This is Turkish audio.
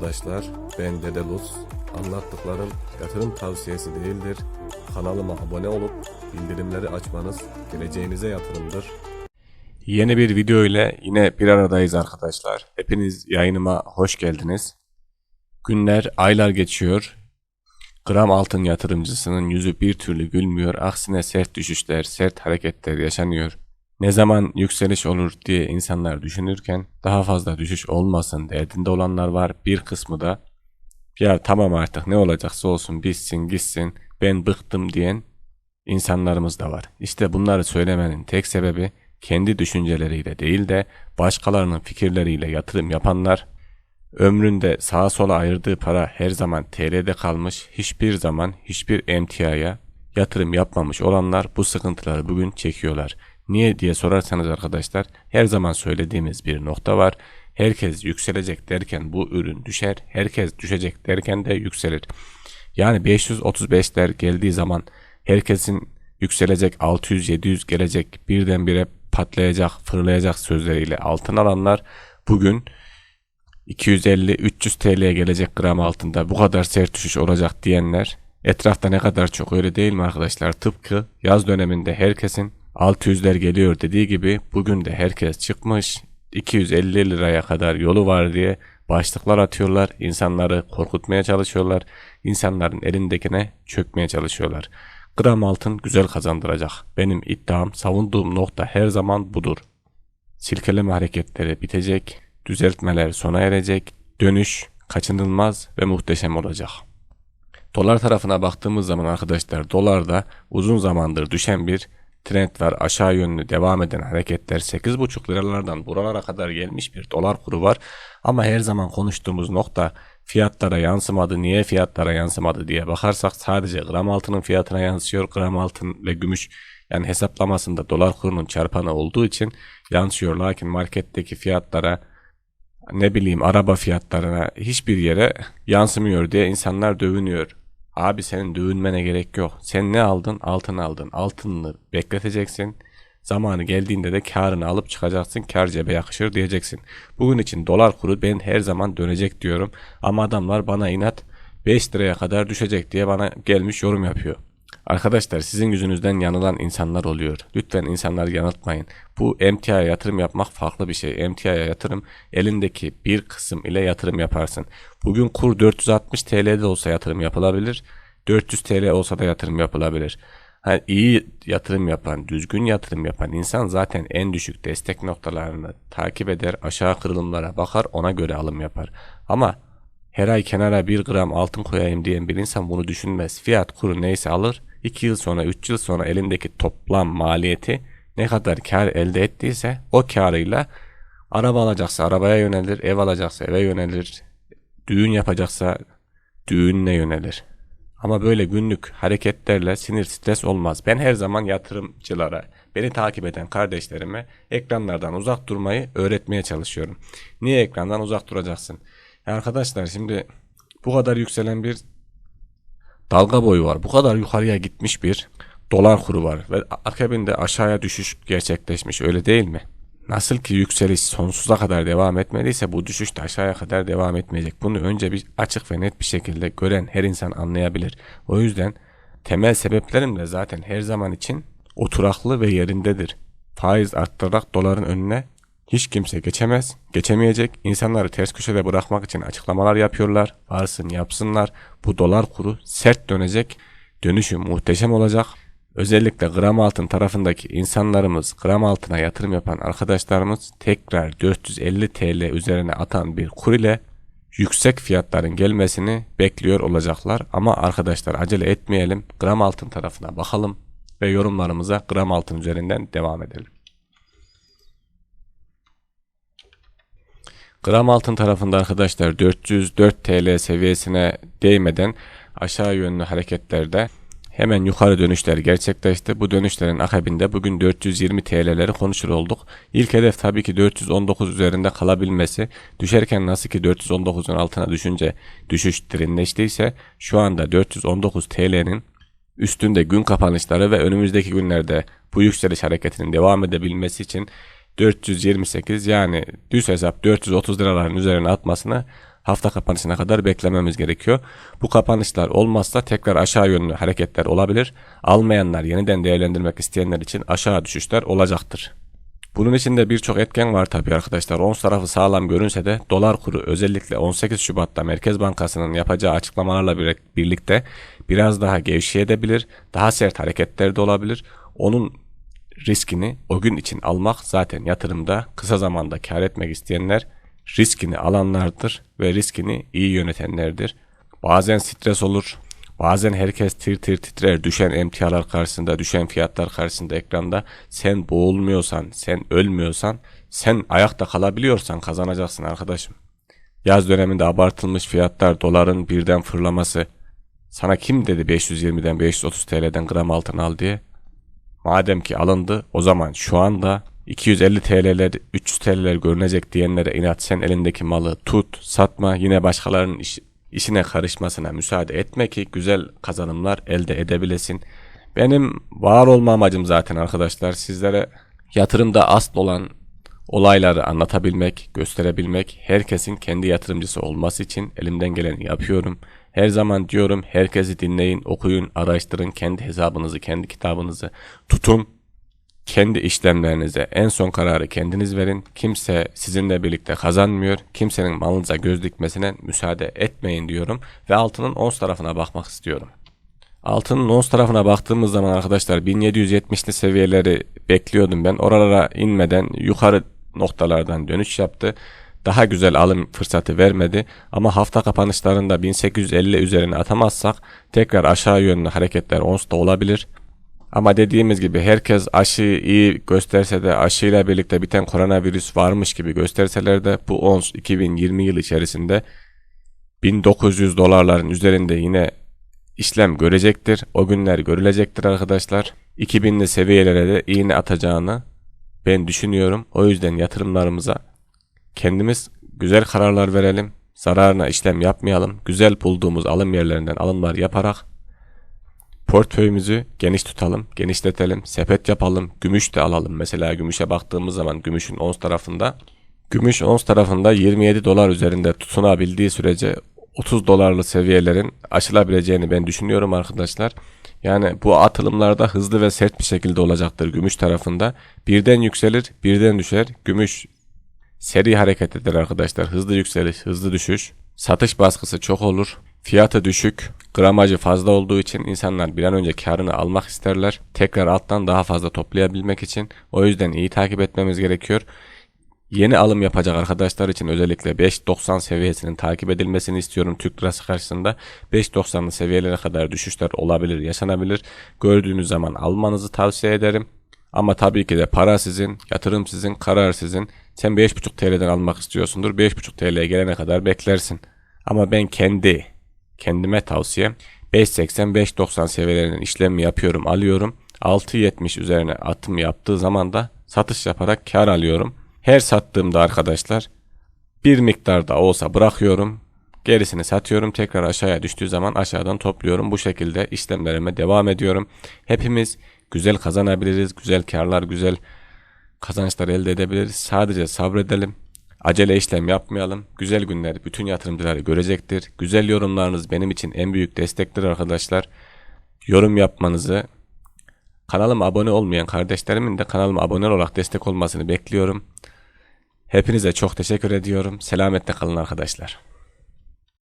Arkadaşlar, ben Dede Luz. Anlattıklarım yatırım tavsiyesi değildir. Kanalıma abone olup bildirimleri açmanız geleceğinize yatırımdır. Yeni bir video ile yine bir aradayız arkadaşlar. Hepiniz yayınıma hoş geldiniz. Günler, aylar geçiyor. Gram altın yatırımcısının yüzü bir türlü gülmüyor. Aksine sert düşüşler, sert hareketler yaşanıyor. Ne zaman yükseliş olur diye insanlar düşünürken daha fazla düşüş olmasın derdinde olanlar var. Bir kısmı da ya tamam artık ne olacaksa olsun bitsin gitsin ben bıktım diyen insanlarımız da var. İşte bunları söylemenin tek sebebi kendi düşünceleriyle değil de başkalarının fikirleriyle yatırım yapanlar ömründe sağa sola ayırdığı para her zaman TL'de kalmış hiçbir zaman hiçbir emtiaya yatırım yapmamış olanlar bu sıkıntıları bugün çekiyorlar. Niye diye sorarsanız arkadaşlar her zaman söylediğimiz bir nokta var. Herkes yükselecek derken bu ürün düşer. Herkes düşecek derken de yükselir. Yani 535'ler geldiği zaman herkesin yükselecek 600-700 gelecek birdenbire patlayacak fırlayacak sözleriyle altın alanlar bugün 250-300 TL'ye gelecek gram altında bu kadar sert düşüş olacak diyenler etrafta ne kadar çok öyle değil mi arkadaşlar? Tıpkı yaz döneminde herkesin 600'ler geliyor dediği gibi bugün de herkes çıkmış 250 liraya kadar yolu var diye başlıklar atıyorlar. insanları korkutmaya çalışıyorlar. insanların elindekine çökmeye çalışıyorlar. Gram altın güzel kazandıracak. Benim iddiam savunduğum nokta her zaman budur. Silkeleme hareketleri bitecek, düzeltmeler sona erecek, dönüş kaçınılmaz ve muhteşem olacak. Dolar tarafına baktığımız zaman arkadaşlar dolarda uzun zamandır düşen bir trend var. Aşağı yönlü devam eden hareketler 8,5 liralardan buralara kadar gelmiş bir dolar kuru var. Ama her zaman konuştuğumuz nokta fiyatlara yansımadı. Niye fiyatlara yansımadı diye bakarsak sadece gram altının fiyatına yansıyor. Gram altın ve gümüş yani hesaplamasında dolar kurunun çarpanı olduğu için yansıyor. Lakin marketteki fiyatlara ne bileyim araba fiyatlarına hiçbir yere yansımıyor diye insanlar dövünüyor. Abi senin dövünmene gerek yok. Sen ne aldın? Altın aldın. Altınını bekleteceksin. Zamanı geldiğinde de karını alıp çıkacaksın. Kar cebe yakışır diyeceksin. Bugün için dolar kuru ben her zaman dönecek diyorum. Ama adamlar bana inat 5 liraya kadar düşecek diye bana gelmiş yorum yapıyor. Arkadaşlar sizin yüzünüzden yanılan insanlar oluyor. Lütfen insanları yanıltmayın. Bu emtiaya yatırım yapmak farklı bir şey. Emtiaya yatırım elindeki bir kısım ile yatırım yaparsın. Bugün kur 460 TL'de olsa yatırım yapılabilir. 400 TL olsa da yatırım yapılabilir. Yani iyi yatırım yapan, düzgün yatırım yapan insan zaten en düşük destek noktalarını takip eder, aşağı kırılımlara bakar, ona göre alım yapar. Ama her ay kenara bir gram altın koyayım diyen bir insan bunu düşünmez. Fiyat kuru neyse alır, 2 yıl sonra 3 yıl sonra elindeki toplam maliyeti ne kadar kar elde ettiyse o karıyla araba alacaksa arabaya yönelir, ev alacaksa eve yönelir, düğün yapacaksa düğününe yönelir. Ama böyle günlük hareketlerle sinir stres olmaz. Ben her zaman yatırımcılara, beni takip eden kardeşlerime ekranlardan uzak durmayı öğretmeye çalışıyorum. Niye ekrandan uzak duracaksın? Ya arkadaşlar şimdi bu kadar yükselen bir dalga boyu var. Bu kadar yukarıya gitmiş bir dolar kuru var ve akabinde aşağıya düşüş gerçekleşmiş öyle değil mi? Nasıl ki yükseliş sonsuza kadar devam etmediyse bu düşüş de aşağıya kadar devam etmeyecek. Bunu önce bir açık ve net bir şekilde gören her insan anlayabilir. O yüzden temel sebeplerim de zaten her zaman için oturaklı ve yerindedir. Faiz arttırarak doların önüne hiç kimse geçemez, geçemeyecek. İnsanları ters köşede bırakmak için açıklamalar yapıyorlar. Varsın yapsınlar. Bu dolar kuru sert dönecek. Dönüşü muhteşem olacak. Özellikle gram altın tarafındaki insanlarımız, gram altına yatırım yapan arkadaşlarımız tekrar 450 TL üzerine atan bir kur ile yüksek fiyatların gelmesini bekliyor olacaklar. Ama arkadaşlar acele etmeyelim. Gram altın tarafına bakalım ve yorumlarımıza gram altın üzerinden devam edelim. Gram altın tarafında arkadaşlar 404 TL seviyesine değmeden aşağı yönlü hareketlerde hemen yukarı dönüşler gerçekleşti. Bu dönüşlerin akabinde bugün 420 TL'leri konuşur olduk. İlk hedef tabii ki 419 üzerinde kalabilmesi. Düşerken nasıl ki 419'un altına düşünce düşüş derinleştiyse şu anda 419 TL'nin üstünde gün kapanışları ve önümüzdeki günlerde bu yükseliş hareketinin devam edebilmesi için 428 yani düz hesap 430 liraların üzerine atmasını hafta kapanışına kadar beklememiz gerekiyor. Bu kapanışlar olmazsa tekrar aşağı yönlü hareketler olabilir. Almayanlar yeniden değerlendirmek isteyenler için aşağı düşüşler olacaktır. Bunun içinde birçok etken var tabii arkadaşlar. Ons tarafı sağlam görünse de dolar kuru özellikle 18 Şubat'ta Merkez Bankası'nın yapacağı açıklamalarla birlikte biraz daha gevşeyebilir, daha sert hareketler de olabilir. Onun riskini o gün için almak zaten yatırımda kısa zamanda kar etmek isteyenler riskini alanlardır ve riskini iyi yönetenlerdir. Bazen stres olur, bazen herkes tir tir titrer düşen emtialar karşısında, düşen fiyatlar karşısında ekranda. Sen boğulmuyorsan, sen ölmüyorsan, sen ayakta kalabiliyorsan kazanacaksın arkadaşım. Yaz döneminde abartılmış fiyatlar, doların birden fırlaması. Sana kim dedi 520'den 530 TL'den gram altın al diye? Madem ki alındı o zaman şu anda 250 TL'ler 300 TL'ler görünecek diyenlere inat sen elindeki malı tut satma yine başkalarının iş, işine karışmasına müsaade etme ki güzel kazanımlar elde edebilesin. Benim var olma amacım zaten arkadaşlar sizlere yatırımda asıl olan olayları anlatabilmek, gösterebilmek, herkesin kendi yatırımcısı olması için elimden geleni yapıyorum. Her zaman diyorum herkesi dinleyin, okuyun, araştırın, kendi hesabınızı, kendi kitabınızı tutun. Kendi işlemlerinize en son kararı kendiniz verin. Kimse sizinle birlikte kazanmıyor. Kimsenin malınıza göz dikmesine müsaade etmeyin diyorum. Ve altının ons tarafına bakmak istiyorum. Altının ons tarafına baktığımız zaman arkadaşlar 1770'li seviyeleri bekliyordum ben. Oralara inmeden yukarı noktalardan dönüş yaptı daha güzel alım fırsatı vermedi ama hafta kapanışlarında 1850 üzerine atamazsak tekrar aşağı yönlü hareketler onsta olabilir. Ama dediğimiz gibi herkes aşıyı iyi gösterse de aşıyla birlikte biten koronavirüs varmış gibi gösterseler de bu ons 2020 yıl içerisinde 1900 dolarların üzerinde yine işlem görecektir. O günler görülecektir arkadaşlar. 2000'li seviyelere de iğne atacağını ben düşünüyorum. O yüzden yatırımlarımıza Kendimiz güzel kararlar verelim. Zararına işlem yapmayalım. Güzel bulduğumuz alım yerlerinden alımlar yaparak portföyümüzü geniş tutalım, genişletelim, sepet yapalım, gümüş de alalım. Mesela gümüşe baktığımız zaman gümüşün ons tarafında gümüş ons tarafında 27 dolar üzerinde tutunabildiği sürece 30 dolarlı seviyelerin aşılabileceğini ben düşünüyorum arkadaşlar. Yani bu atılımlarda hızlı ve sert bir şekilde olacaktır gümüş tarafında. Birden yükselir, birden düşer. Gümüş Seri hareket eder arkadaşlar. Hızlı yükseliş, hızlı düşüş. Satış baskısı çok olur. Fiyatı düşük, gramajı fazla olduğu için insanlar bir an önce karını almak isterler. Tekrar alttan daha fazla toplayabilmek için. O yüzden iyi takip etmemiz gerekiyor. Yeni alım yapacak arkadaşlar için özellikle 5.90 seviyesinin takip edilmesini istiyorum Türk lirası karşısında. 5.90'lı seviyelere kadar düşüşler olabilir, yaşanabilir. Gördüğünüz zaman almanızı tavsiye ederim. Ama tabii ki de para sizin, yatırım sizin, karar sizin. Sen 5.5 TL'den almak istiyorsundur. 5.5 TL'ye gelene kadar beklersin. Ama ben kendi kendime tavsiyem 5.80-5.90 seviyelerinin işlemi yapıyorum, alıyorum. 6.70 üzerine atım yaptığı zaman da satış yaparak kar alıyorum. Her sattığımda arkadaşlar bir miktarda olsa bırakıyorum. Gerisini satıyorum. Tekrar aşağıya düştüğü zaman aşağıdan topluyorum. Bu şekilde işlemlerime devam ediyorum. Hepimiz güzel kazanabiliriz. Güzel karlar, güzel kazançlar elde edebiliriz. Sadece sabredelim. Acele işlem yapmayalım. Güzel günler bütün yatırımcıları görecektir. Güzel yorumlarınız benim için en büyük destektir arkadaşlar. Yorum yapmanızı, kanalıma abone olmayan kardeşlerimin de kanalıma abone olarak destek olmasını bekliyorum. Hepinize çok teşekkür ediyorum. Selametle kalın arkadaşlar.